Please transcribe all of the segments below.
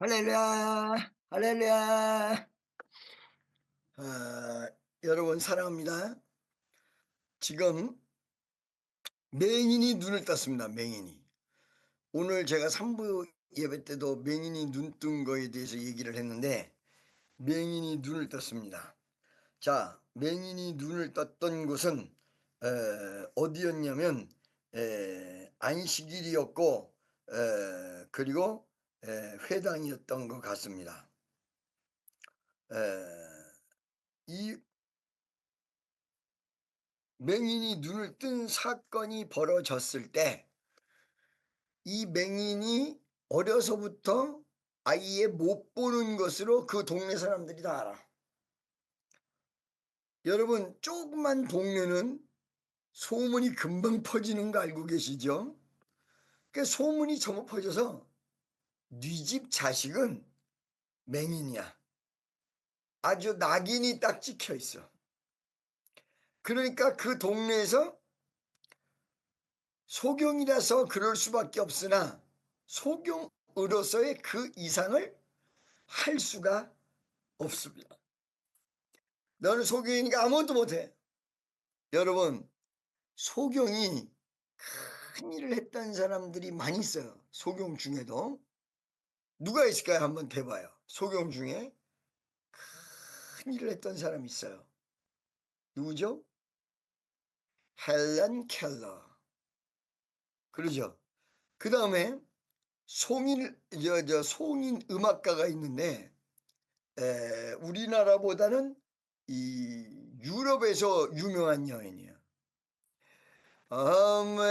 할렐루야, 할렐루야. 아, 여러분 사랑합니다. 지금 맹인이 눈을 떴습니다. 맹인이. 오늘 제가 3부 예배 때도 맹인이 눈 뜬 거에 대해서 얘기를 했는데 맹인이 눈을 떴습니다. 자, 맹인이 눈을 떴던 곳은 에, 어디였냐면 에, 안식일이었고 에, 그리고 에, 회당이었던 것 같습니다. 에, 이 맹인이 눈을 뜬 사건이 벌어졌을 때 이 맹인이 어려서부터 아이의 못 보는 것으로 그 동네 사람들이 다 알아. 여러분 조그만 동네는 소문이 금방 퍼지는 거 알고 계시죠? 그 소문이 전부 퍼져서 네 집 자식은 맹인이야. 아주 낙인이 딱 찍혀 있어. 그러니까 그 동네에서 소경이라서 그럴 수밖에 없으나 소경으로서의 그 이상을 할 수가 없습니다. 너는 소경이니까 아무것도 못해. 여러분, 소경이 큰 일을 했던 사람들이 많이 있어요. 소경 중에도. 누가 있을까요? 한번 대봐요. 소경 중에 큰 일을 했던 사람이 있어요. 누구죠? 헬렌 켈러. 그러죠. 그 다음에 송인, 저, 저, 송인 음악가가 있는데, 에, 우리나라보다는 이 유럽에서 유명한 여인이에요. Amazing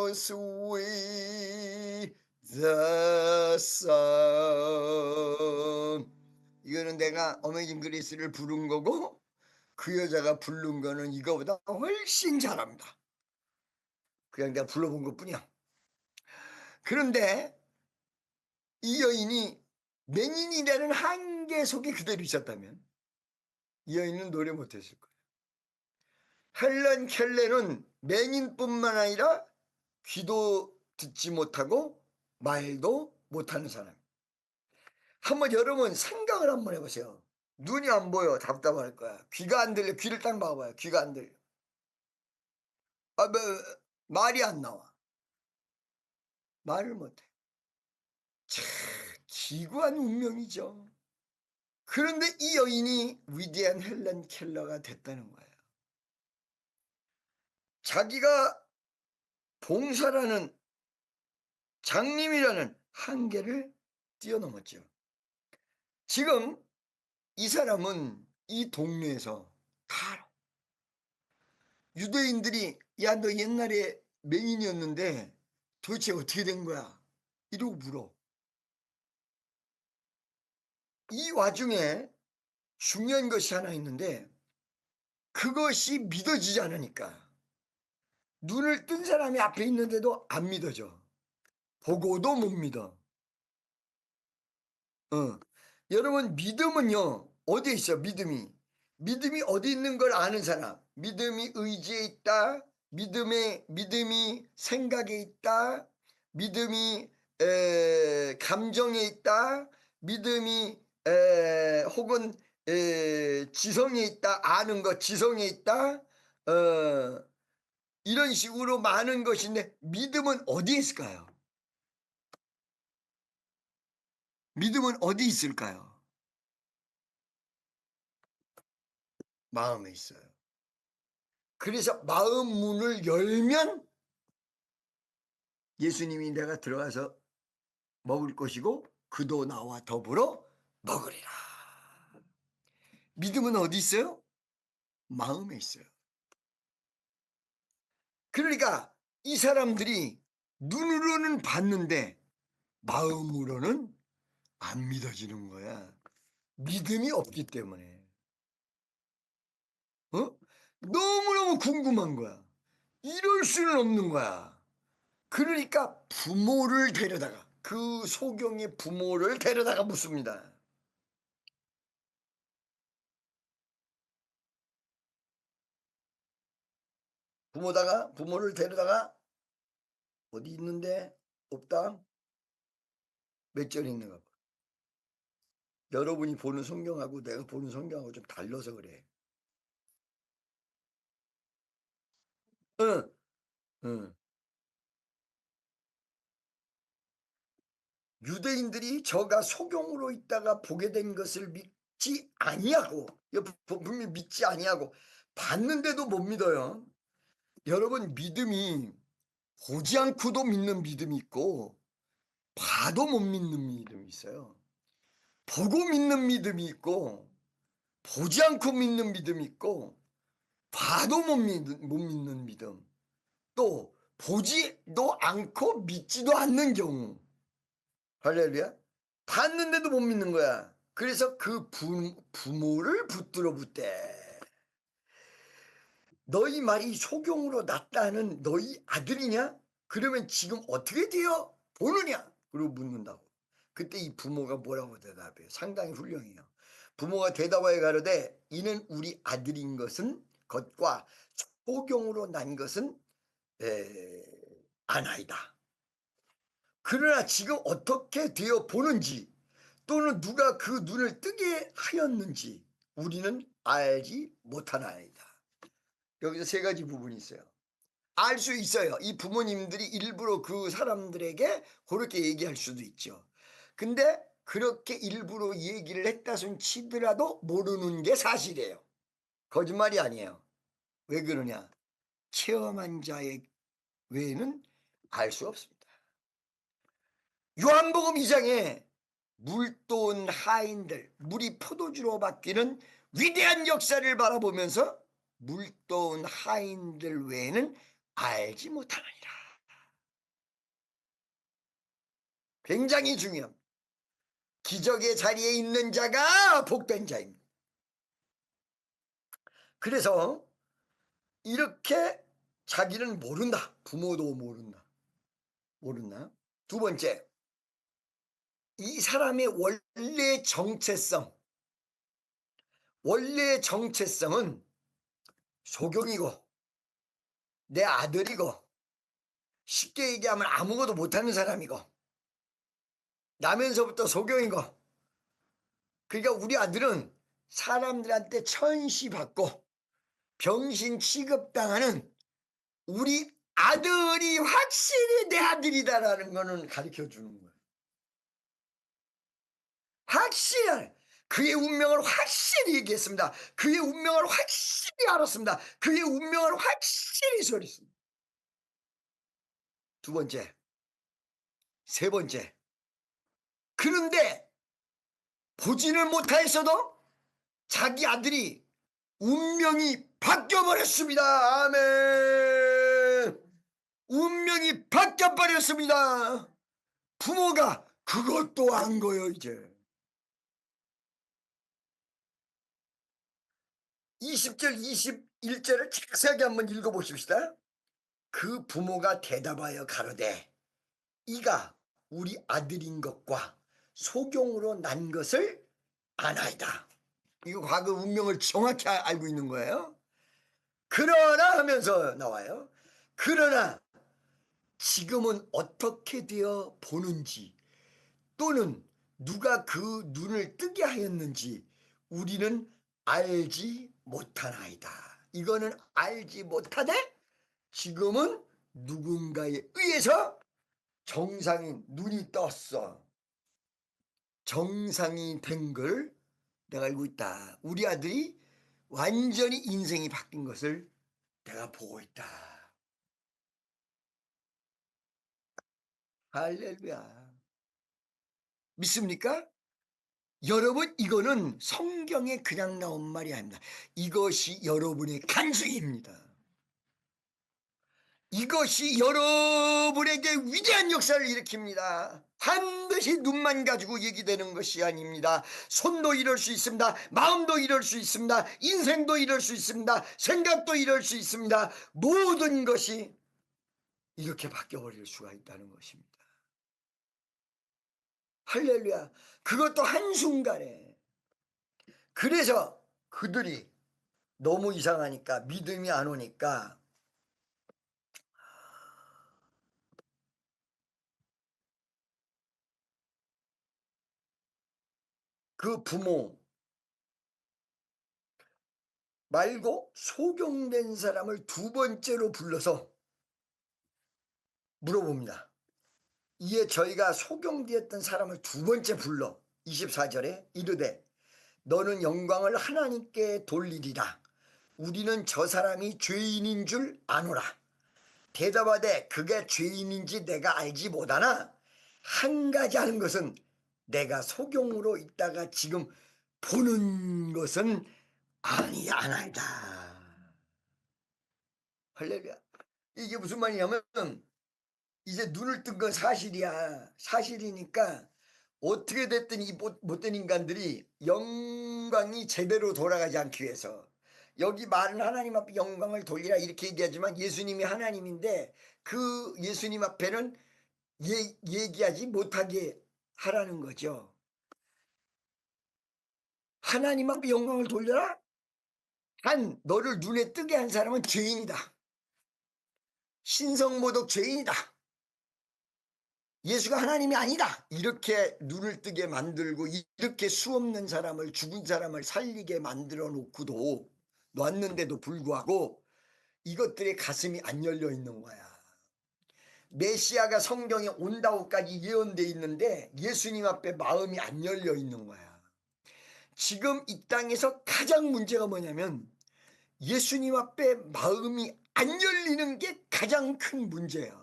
how sweet the sound. 이거는 내가 어메이징 그리스를 부른 거고 그 여자가 부른 거는 이거보다 훨씬 잘합니다. 그냥 내가 불러본 것 뿐이야. 그런데 이 여인이 맹인이라는 한계 속에 그대로 있었다면 이 여인은 노래 못했을 거예요. 헬렌 켈레는 맹인뿐만 아니라 귀도 듣지 못하고 말도 못하는 사람. 한번 여러분 생각을 한번 해보세요. 눈이 안 보여 답답할 거야. 귀가 안 들려 귀를 딱 봐봐요. 귀가 안 들려. 아, 뭐, 말이 안 나와. 말을 못해. 참 기구한 운명이죠. 그런데 이 여인이 위대한 헬렌 켈러가 됐다는 거예요. 자기가 봉사라는 장님이라는 한계를 뛰어넘었죠. 지금 이 사람은 이 동네에서 다. 유대인들이 야 너 옛날에 맹인이었는데 도대체 어떻게 된 거야? 이러고 물어. 이 와중에 중요한 것이 하나 있는데 그것이 믿어지지 않으니까 눈을 뜬 사람이 앞에 있는데도 안 믿어져. 보고도 못 믿어. 어. 여러분 믿음은요 어디에 있어 믿음이? 믿음이 어디 있는 걸 아는 사람. 믿음이 의지에 있다. 믿음의 믿음이 생각에 있다. 믿음이 에, 감정에 있다. 믿음이 에, 혹은 에, 지성에 있다. 아는 것 지성에 있다. 어, 이런 식으로 많은 것인데 믿음은 어디에 있을까요? 믿음은 어디 있을까요? 마음에 있어요. 그래서 마음 문을 열면 예수님이 내가 들어가서 먹을 것이고 그도 나와 더불어 먹으리라. 믿음은 어디 있어요? 마음에 있어요. 그러니까 이 사람들이 눈으로는 봤는데 마음으로는 안 믿어지는 거야. 믿음이 없기 때문에. 어? 너무너무 궁금한 거야. 이럴 수는 없는 거야. 그러니까 부모를 데려다가 그 소경의 부모를 데려다가 묻습니다. 부모다가 부모를 데려다가 어디 있는데 없다. 몇절 있는가 봐. 여러분이 보는 성경하고 내가 보는 성경하고 좀 달라서 그래. 응, 응. 유대인들이 저가 소경으로 있다가 보게 된 것을 믿지 아니하고 분명히 믿지 아니하고 봤는데도 못 믿어요. 여러분 믿음이 보지 않고도 믿는 믿음이 있고 봐도 못 믿는 믿음이 있어요. 보고 믿는 믿음이 있고 보지 않고 믿는 믿음이 있고 봐도 못 믿는, 못 믿는 믿음. 또 보지도 않고 믿지도 않는 경우. 할렐루야. 봤는데도 못 믿는 거야. 그래서 그 부, 부모를 붙들어 붙대 너희 말이 소경으로 났다는 너희 아들이냐? 그러면 지금 어떻게 되어 보느냐? 그리고 묻는다고. 그때 이 부모가 뭐라고 대답해요? 상당히 훌륭해요. 부모가 대답하여 가로되 이는 우리 아들인 것은 것과 소경으로 난 것은 에, 아나이다. 그러나 지금 어떻게 되어 보는지 또는 누가 그 눈을 뜨게 하였는지 우리는 알지 못하나이다. 여기서 세 가지 부분이 있어요. 알 수 있어요. 이 부모님들이 일부러 그 사람들에게 그렇게 얘기할 수도 있죠. 근데 그렇게 일부러 얘기를 했다 손 치더라도 모르는 게 사실이에요. 거짓말이 아니에요. 왜 그러냐? 체험한 자의 외에는 알 수 없습니다. 요한복음 2장에 물돈 하인들, 물이 포도주로 바뀌는 위대한 역사를 바라보면서 물도운 하인들 외에는 알지 못하느니라. 굉장히 중요합니다. 기적의 자리에 있는 자가 복된 자입니다. 그래서 이렇게 자기는 모른다. 부모도 모른다. 모른다. 두 번째, 이 사람의 원래 정체성, 원래 정체성은 소경이고 내 아들이고 쉽게 얘기하면 아무것도 못하는 사람이고 나면서부터 소경이고 그러니까 우리 아들은 사람들한테 천시받고 병신 취급당하는 우리 아들이 확실히 내 아들이다라는 거는 가르쳐 주는 거예요. 확실한 그의 운명을 확실히 얘기했습니다. 그의 운명을 확실히 알았습니다. 그의 운명을 확실히 소리했습니다. 두 번째, 세 번째. 그런데 보지를 못하였어도 자기 아들이 운명이 바뀌어버렸습니다. 아멘. 운명이 바뀌어버렸습니다. 부모가 그것도 안 거예요, 이제. 20절, 21절을 자세하게 한번 읽어보십시다. 그 부모가 대답하여 가로되 이가 우리 아들인 것과 소경으로 난 것을 아나이다. 이거 과거 운명을 정확히 아- 알고 있는 거예요. 그러나 하면서 나와요. 그러나 지금은 어떻게 되어 보는지 또는 누가 그 눈을 뜨게 하였는지 우리는 알지 못하나이다. 이거는 알지 못하되 지금은 누군가에 의해서 정상인 눈이 떴어. 정상이 된 걸 내가 알고 있다. 우리 아들이 완전히 인생이 바뀐 것을 내가 보고 있다. 할렐루야. 믿습니까? 여러분 이거는 성경에 그냥 나온 말이 아닙니다. 이것이 여러분의 간증입니다. 이것이 여러분에게 위대한 역사를 일으킵니다. 반드시 눈만 가지고 얘기되는 것이 아닙니다. 손도 이럴 수 있습니다. 마음도 이럴 수 있습니다. 인생도 이럴 수 있습니다. 생각도 이럴 수 있습니다. 모든 것이 이렇게 바뀌어버릴 수가 있다는 것입니다. 할렐루야. 그것도 한순간에. 그래서 그들이 너무 이상하니까 믿음이 안 오니까 그 부모 말고 소경된 사람을 두 번째로 불러서 물어봅니다. 이에 저희가 소경되었던 사람을 두 번째 불러 24절에 이르되 너는 영광을 하나님께 돌리리라. 우리는 저 사람이 죄인인 줄 아노라. 대답하되 그게 죄인인지 내가 알지 못하나 한 가지 하는 것은 내가 소경으로 있다가 지금 보는 것은 아니 아나이다. 할렐루야. 이게 무슨 말이냐면 이제 눈을 뜬 건 사실이야. 사실이니까 어떻게 됐든 이 못- 못된 인간들이 영광이 제대로 돌아가지 않기 위해서 여기 말은 하나님 앞에 영광을 돌리라 이렇게 얘기하지만 예수님이 하나님인데 그 예수님 앞에는 예, 얘기하지 못하게 하라는 거죠. 하나님 앞에 영광을 돌려라? 한 너를 눈에 뜨게 한 사람은 죄인이다. 신성모독 죄인이다. 예수가 하나님이 아니다. 이렇게 눈을 뜨게 만들고 이렇게 수 없는 사람을 죽은 사람을 살리게 만들어 놓고도 놨는데도 불구하고 이것들의 가슴이 안 열려 있는 거야. 메시아가 성경에 온다고까지 예언돼 있는데 예수님 앞에 마음이 안 열려 있는 거야. 지금 이 땅에서 가장 문제가 뭐냐면 예수님 앞에 마음이 안 열리는 게 가장 큰 문제야.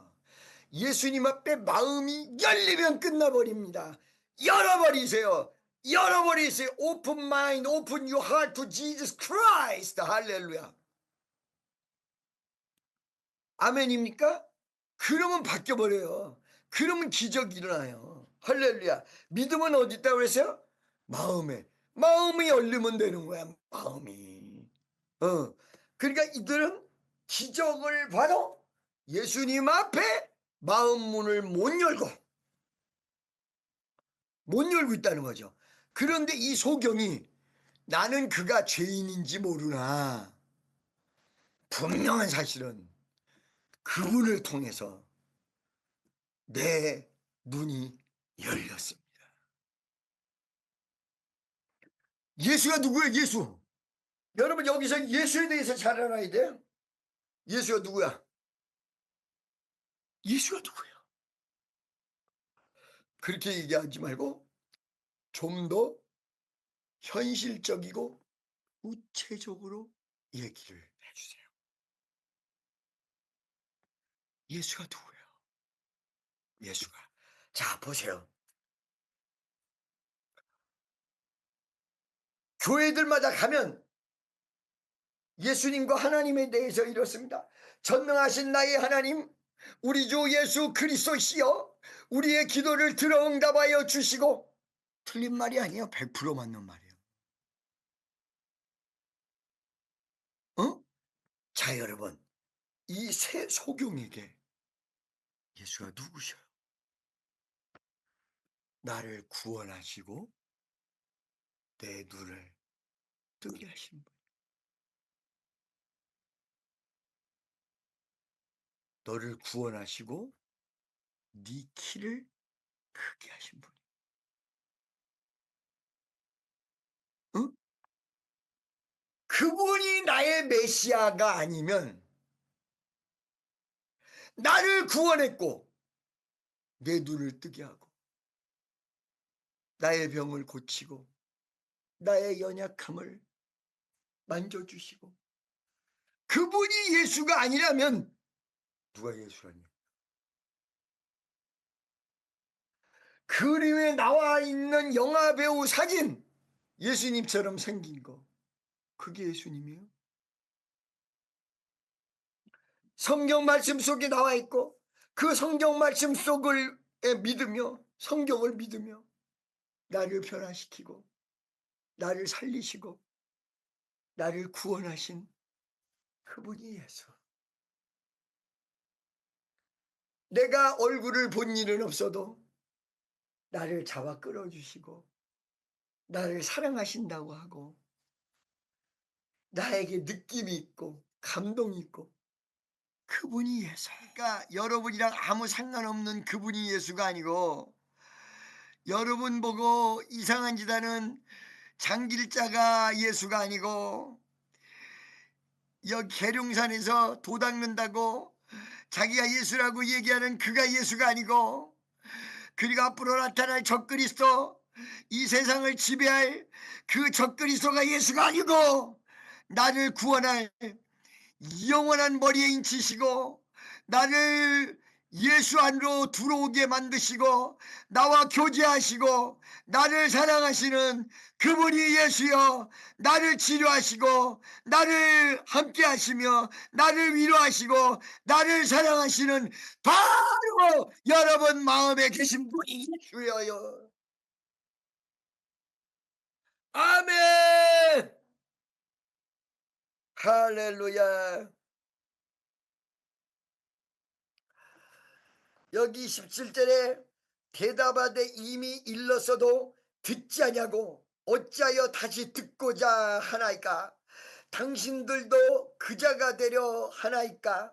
예수님 앞에 마음이 열리면 끝나버립니다. 열어버리세요. 열어버리세요. Open mind, open your heart to Jesus Christ. 할렐루야. 아멘입니까? 그러면 바뀌어버려요. 그러면 기적이 일어나요. 할렐루야. 믿음은 어디 있다고 그랬어요? 마음에. 마음이 열리면 되는 거야. 마음이. 어. 그러니까 이들은 기적을 봐도 예수님 앞에 마음 문을 못 열고 못 열고 있다는 거죠. 그런데 이 소경이 나는 그가 죄인인지 모르나 분명한 사실은 그분을 통해서 내 눈이 열렸습니다. 예수가 누구예요? 예수. 여러분 여기서 예수에 대해서 잘 알아야 돼요. 예수가 누구야? 예수가 누구야? 그렇게 얘기하지 말고 좀 더 현실적이고 구체적으로 얘기를 해주세요. 예수가 누구예요? 예수가. 자, 보세요. 교회들마다 가면 예수님과 하나님에 대해서 이렇습니다. 전능하신 나의 하나님, 우리 주 예수 그리스도시여, 우리의 기도를 들어 응답하여 주시고, 틀린 말이 아니에요. 100% 맞는 말이에요. 어? 자, 여러분, 이 새 소경에게 예수가 누구셔요? 나를 구원하시고 내 눈을 뜨게 하신 분. 너를 구원하시고 네 키를 크게 하신 분. 응? 그분이 나의 메시아가 아니면 나를 구원했고 내 눈을 뜨게 하고 나의 병을 고치고 나의 연약함을 만져주시고 그분이 예수가 아니라면 누가 예수라니? 그림에 나와 있는 영화 배우 사진 예수님처럼 생긴 거 그게 예수님이에요? 성경 말씀 속에 나와 있고 그 성경 말씀 속을 믿으며 성경을 믿으며 나를 변화시키고 나를 살리시고 나를 구원하신 그분이 예수. 내가 얼굴을 본 일은 없어도 나를 잡아 끌어주시고 나를 사랑하신다고 하고 나에게 느낌이 있고 감동이 있고 그분이 예수. 그러니까 여러분이랑 아무 상관없는 그분이 예수가 아니고 여러분 보고 이상한 짓 하는 장길자가 예수가 아니고 여기 계룡산에서 도 닦는다고 자기가 예수라고 얘기하는 그가 예수가 아니고 그리고 앞으로 나타날 적그리스도 이 세상을 지배할 그 적그리스도가 예수가 아니고 나를 구원할 영원한 머리에 인치시고 나를 예수 안으로 들어오게 만드시고 나와 교제하시고 나를 사랑하시는 그분이 예수여 나를 치료하시고 나를 함께 하시며 나를 위로하시고 나를 사랑하시는 바로 여러분 마음에 계신 분이 예수여요. 아멘! 할렐루야 여기 17절에 대답하되 이미 일렀어도 듣지 아니하고 어찌하여 다시 듣고자 하나이까? 당신들도 그자가 되려 하나이까?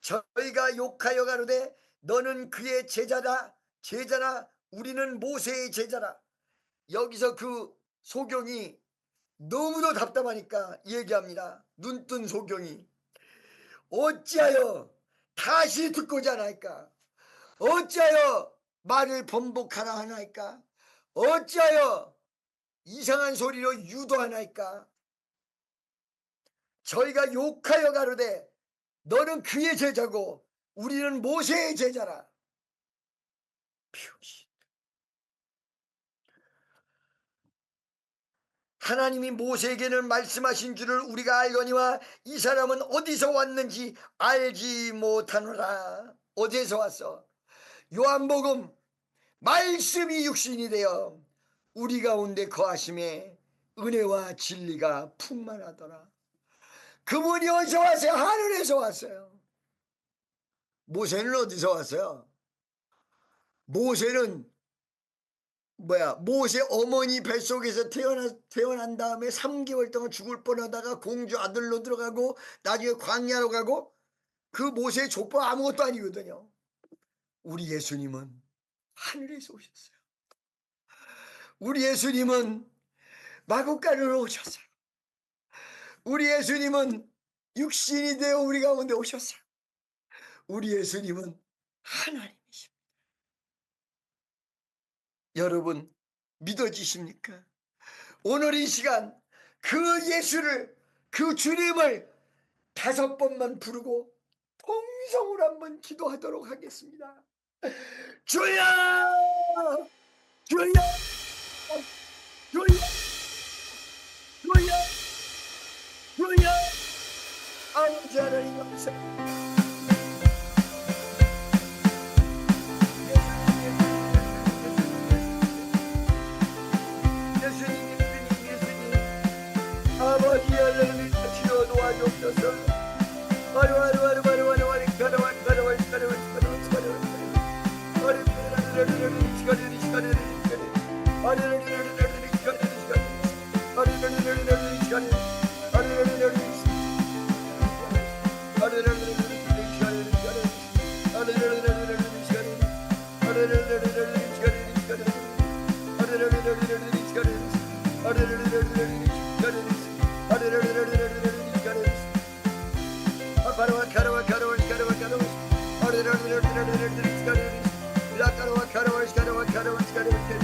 저희가 욕하여 가로되 너는 그의 제자다. 제자나 우리는 모세의 제자라. 여기서 그 소경이 너무도 답답하니까 얘기합니다. 눈뜬 소경이. 어찌하여 다시 듣고자 하나이까 어찌하여 말을 번복하라 하나이까? 어찌하여 이상한 소리로 유도하나이까? 저희가 욕하여 가로되 너는 그의 제자고 우리는 모세의 제자라. 병신 하나님이 모세에게는 말씀하신 줄을 우리가 알거니와 이 사람은 어디서 왔는지 알지 못하노라. 어디서 왔어 요한복음 말씀이 육신이 되어 우리 가운데 거하심에 은혜와 진리가 풍만하더라. 그분이 어디서 왔어요? 하늘에서 왔어요. 모세는 어디서 왔어요? 모세는 뭐야? 모세 어머니 뱃속에서 태어나, 태어난 다음에 3개월 동안 죽을 뻔하다가 공주 아들로 들어가고 나중에 광야로 가고 그 모세의 족보 아무것도 아니거든요. 우리 예수님은 하늘에서 오셨어요. 우리 예수님은 마국간으로 오셨어요. 우리 예수님은 육신이 되어 우리 가운데 오셨어요. 우리 예수님은 하나님이십니다. 여러분 믿어지십니까? 오늘 이 시간 그 예수를 그 주님을 다섯 번만 부르고 통성으로 한번 기도하도록 하겠습니다. Çuya! Çuya! Çuya! Çuya! Çuya! Amcanın yapışı. Ama diğerlerimiz açıyor dua yok da söyle. Karavan, karavan, karavan, karavan, karavan, karavan.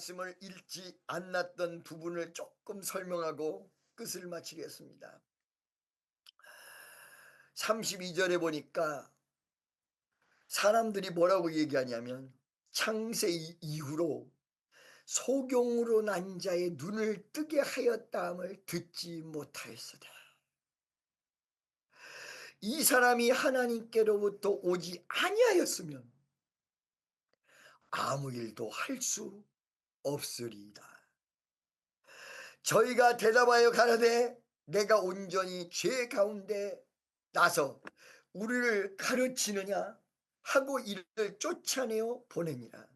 말씀을 읽지 않았던 부분을 조금 설명하고 끝을 마치겠습니다 32절에 보니까 사람들이 뭐라고 얘기하냐면 창세 이후로 소경으로 난 자의 눈을 뜨게 하였다함을 듣지 못하였으다. 이 사람이 하나님께로부터 오지 아니하였으면 아무 일도 할 수 없으리이다. 저희가 대답하여 가라되 내가 온전히 죄 가운데 나서 우리를 가르치느냐 하고 이를 쫓아내어 보내니라.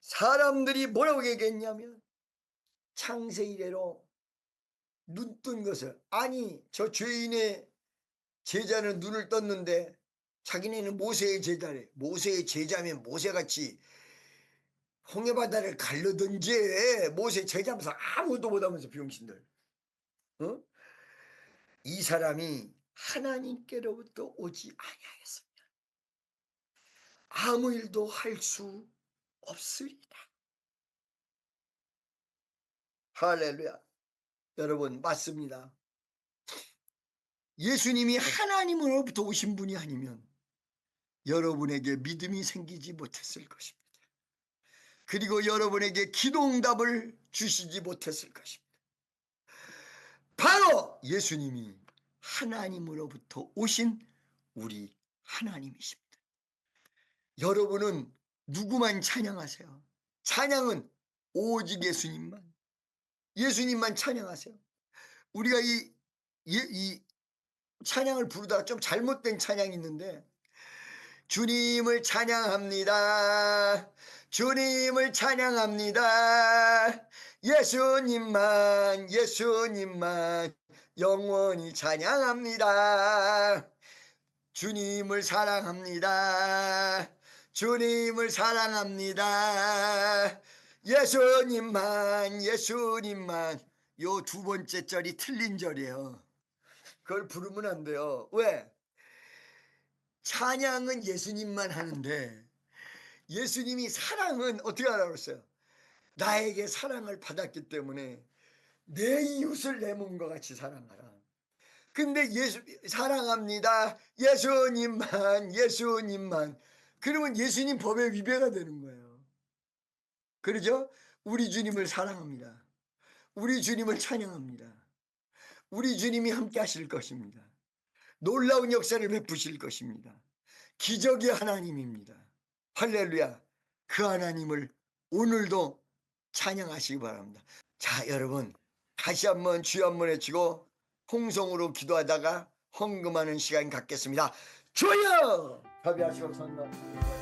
사람들이 뭐라고 얘기했냐면 창세 이래로 눈 뜬 것을 아니 저 죄인의 제자는 눈을 떴는데 자기네는 모세의 제자래 모세의 제자면 모세같이 홍해바다를 갈르든지 모세 제자면서 아무것도 못하면서 병신들. 어? 이 사람이 하나님께로부터 오지 아니하였습니다. 아무 일도 할 수 없으리라 할렐루야. 여러분 맞습니다. 예수님이 하나님으로부터 오신 분이 아니면 여러분에게 믿음이 생기지 못했을 것입니다. 그리고 여러분에게 기도응답을 주시지 못했을 것입니다. 바로 예수님이 하나님으로부터 오신 우리 하나님이십니다. 여러분은 누구만 찬양하세요? 찬양은 오직 예수님만. 예수님만 찬양하세요. 우리가 이, 이, 이 찬양을 부르다가 좀 잘못된 찬양이 있는데 주님을 찬양합니다. 주님을 찬양합니다. 예수님만 예수님만 영원히 찬양합니다. 주님을 사랑합니다. 주님을 사랑합니다. 예수님만 예수님만 요 두 번째 절이 틀린 절이에요. 그걸 부르면 안 돼요. 왜? 찬양은 예수님만 하는데 예수님이 사랑은 어떻게 하라고 그랬어요? 나에게 사랑을 받았기 때문에 내 이웃을 내 몸과 같이 사랑하라. 근데 예수 사랑합니다. 예수님만 예수님만 그러면 예수님 법에 위배가 되는 거예요. 그러죠? 우리 주님을 사랑합니다. 우리 주님을 찬양합니다. 우리 주님이 함께 하실 것입니다. 놀라운 역사를 베푸실 것입니다. 기적의 하나님입니다. 할렐루야. 그 하나님을 오늘도 찬양하시기 바랍니다. 자, 여러분. 다시 한번 주여 한번 외치고 홍성으로 기도하다가 헌금하는 시간 갖겠습니다. 주여! 답이하시옵소서.